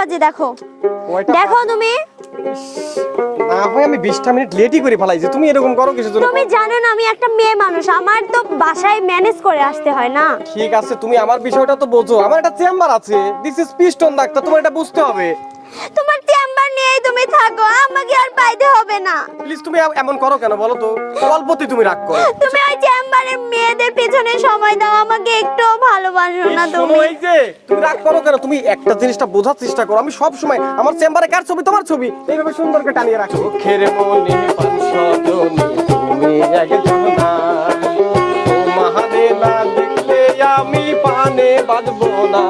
বাজে দেখো। দেখো তুমি। না হয় আমি বিশটা মিনিট লেটই করে ফেলাইছি। তুমি এরকম করো কিছু জন্য। তুমি জানো না আমি একটা মেয়ে মানুষ। আমার তো বাসায় ম্যানেজ করে আসতে হয় না। ঠিক আছে তুমি আমার বিষয়টা তো বোঝো। আমার একটা চেম্বার আছে। দিস ইজ পিস্টন ডাক্তার তোমার এটা বুঝতে হবে। তোমার চেম্বার নিয়েই তুমি থাকো। আমাকে আর পাইতে হবে না। প্লিজ তুমি এমন করো কেন বলো তো? অল্পতেই তুমি রাগ করো। তুমি ওই চেম্বারের মেয়েদের পেছনে সময় দাও। না তুমি? এই যে তুমি রাগ করো কেন? তুমি একটা জিনিসটা বোঝার চেষ্টা করো। আমি সব সময় আমার চেম্বারে কার ছবি? তোমার ছবি। এইভাবে সুন্দর করে টানিয়ে রাখো। চোখের মনে পাঁচশজনী তুমি একজন মহাদেলা দেখলে আমি পানে বাঁধবো না।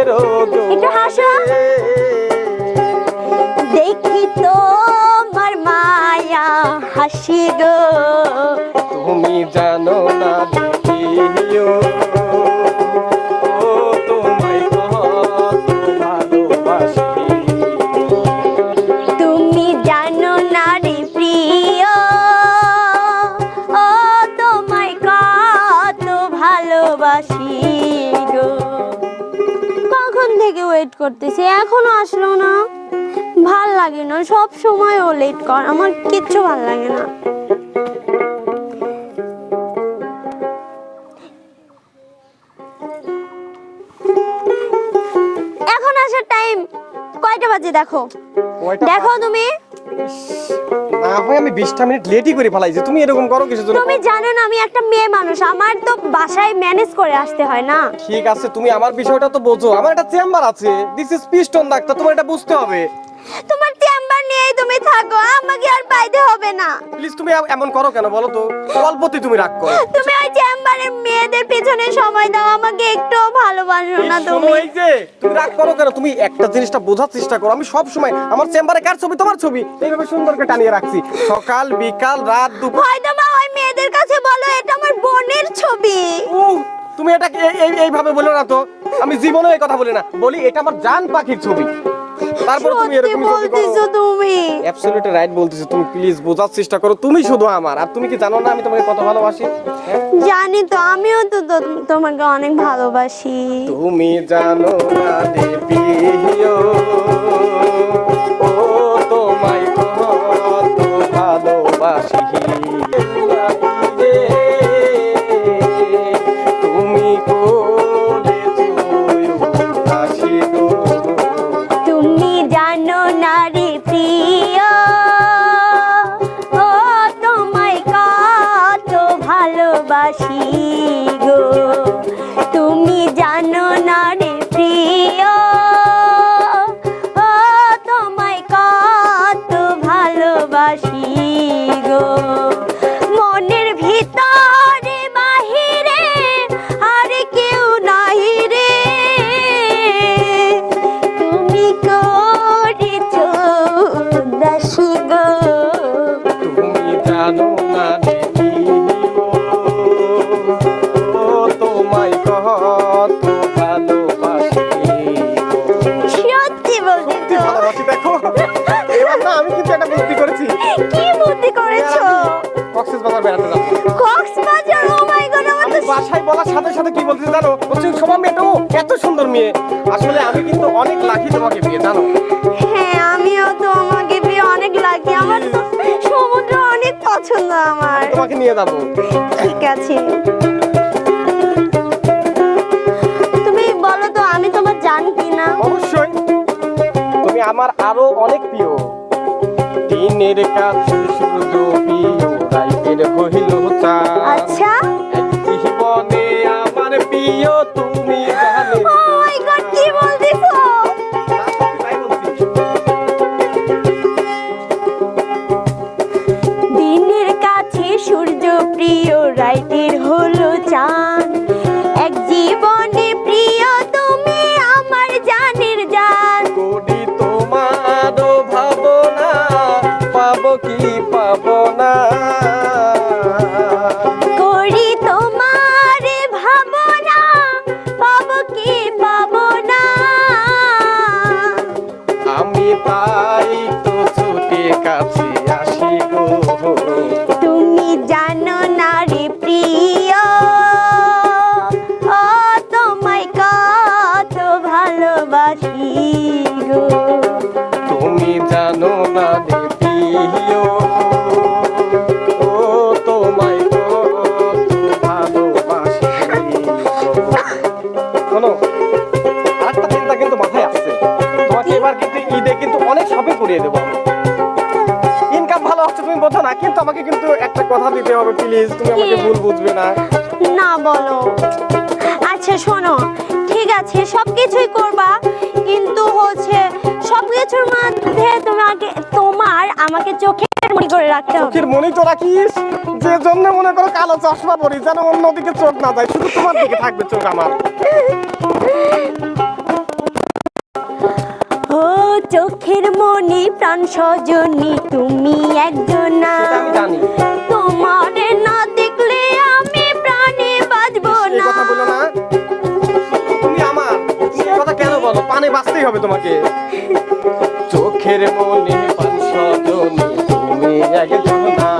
একটু হাসো। দেখি তোমার মায়া হাসি গো তুমি জানো না করতেছি এখনও আসলো না। ভালো লাগে না সব সময় ও লেট কর আমার কিচ্ছু ভালো লাগে না। এখন আসার টাইম কয়টা বাজে দেখো? দেখো তুমি। না হয় আমি বিশটা মিনিট লেটই করে ফেলাইছি। তুমি এরকম করো কিছু জন্য? তুমি জানো না আমি একটা মেয়ে মানুষ। আমার তো বাসায় ম্যানেজ করে আসতে হয় না। ঠিক আছে তুমি আমার বিষয়টা তো বোঝো। আমার একটা চেম্বার আছে। দিস ইজ পিস্টন ডাক্তার তোমার এটা বুঝতে হবে। তোমার চেম্বার নিয়েই তুমি থাকো আমাকে আর পাইতে হবে না। প্লিজ তুমি এমন করো কেন বলো তো? অল্পতেই তুমি রাগ করো। তুমি ওই চেম্বারের মেয়েদের পেছনে সময় দাও আমাকে একটু ভালোবাসো না তুমি। এই যে তুমি রাগ করো কেন? তুমি একটা জিনিসটা বোঝার চেষ্টা করো। আমি সব সময় আমার চেম্বারে কার ছবি? তোমার ছবি। এইভাবে সুন্দর করে টানিয়ে রাখছি। সকাল বিকাল রাত দুপুর। হয়তো মা ওই মেয়েদের কাছে বলো এটা আমার বোনের ছবি। তুমি এটা এই- এই- এইভাবে বলো না তো। আমি জীবনে এই কথা বলি না। বলি এটা আমার জান পাখির ছবি। তারপর তুমি এরকম বলতেছো তুমি। অ্যাবসলিউটলি রাইট বলতেছো। তুমি প্লিজ বোঝার চেষ্টা করো। তুমি শুধু আমার। আর তুমি কি জানো না আমি তোমাকে কত ভালোবাসি? হ্যাঁ? জানি তো আমিও তো তোমাকে অনেক ভালোবাসি। তুমি জানো না দেবী জানো না ও তোমায় কত ভালোবাসি সত্যি বলছি তো। ভালোবাসি দেখো। এবার না আমি কিন্তু একটা বুদ্ধি করেছি। কি বুদ্ধি করেছ? কক্সেস বাজার বেড়াতে যাব। কক্সবাজার? ও মাই গড আমার তো বাসায় বলার সাথে সাথে কি বলতে জানো? বলছি শোভা মেয়েটা এত সুন্দর মেয়ে। আসলে আমি কিন্তু অনেক লাকি তোমাকে পেয়ে জানো? পছন্দ আমার। তোমাকে নিয়ে যাব। ঠিক আছে। তুমি বলো তো আমি তোমার জান কিনা? অবশ্যই। তুমি আমার আরও অনেক প্রিয়। দিনের কাছে শুধু প্রিয় রাইতের হইল প্রিয় দিতে হবে প্লিজ তুমি আমাকে ভুল বুঝবে না। না বলো। আচ্ছা শোনো। ঠিক আছে সব কিছুই করবা কিন্তু হচ্ছে সব কিছুর মধ্যে তোমাকে তোমার আমাকে চোখের মনি করে রাখতে হবে। চোখের মনি তো রাখিস যে জন্য মনে করো কালো চশমা পরি যেন অন্যদিকে চোখ না যায় শুধু তোমার দিকে থাকবে চোখ আমার। ও চোখের মনি প্রাণ সজনী তুমি একজন না। জানি। তোমার না দেখলে আমি প্রাণে বাঁচবো না। কথা বলো না। তুমি আমার। তুমি কথা কেন বলো? পানে বাঁচতেই হবে তোমাকে। চোখের মনে পান তুমি একজন না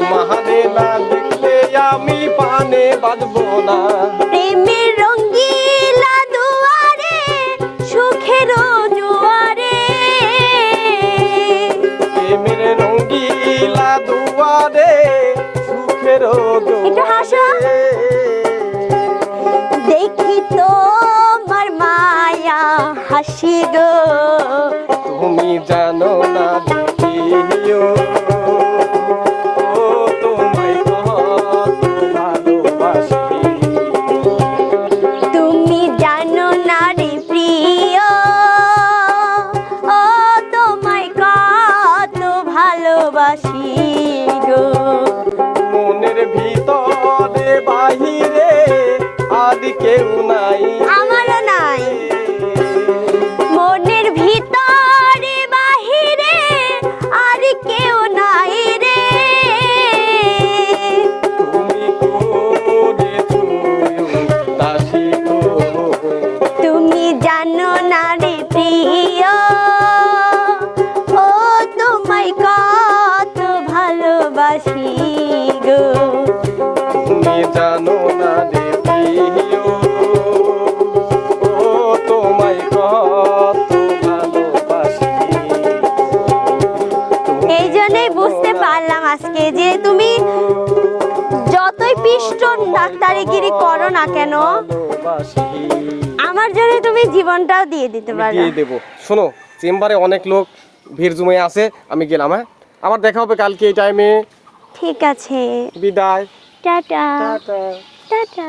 তোমারে না দেখলে আমি পানে বাঁচবো না। প্রেমের একটু দেখি তো আমার মায়া হাসি গো। আর কেউ ডাক্তারিগিরি করো না কেন? আমার জন্য তুমি জীবনটাও দিয়ে দিতে পারো। দিয়ে দেবো। শোনো চেম্বারে অনেক লোক ভিড় জমে আছে আমি গেলাম হ্যাঁ? আবার দেখা হবে কালকে এই টাইমে ঠিক আছে। বিদায়। টাটা। টাটা। টাটা।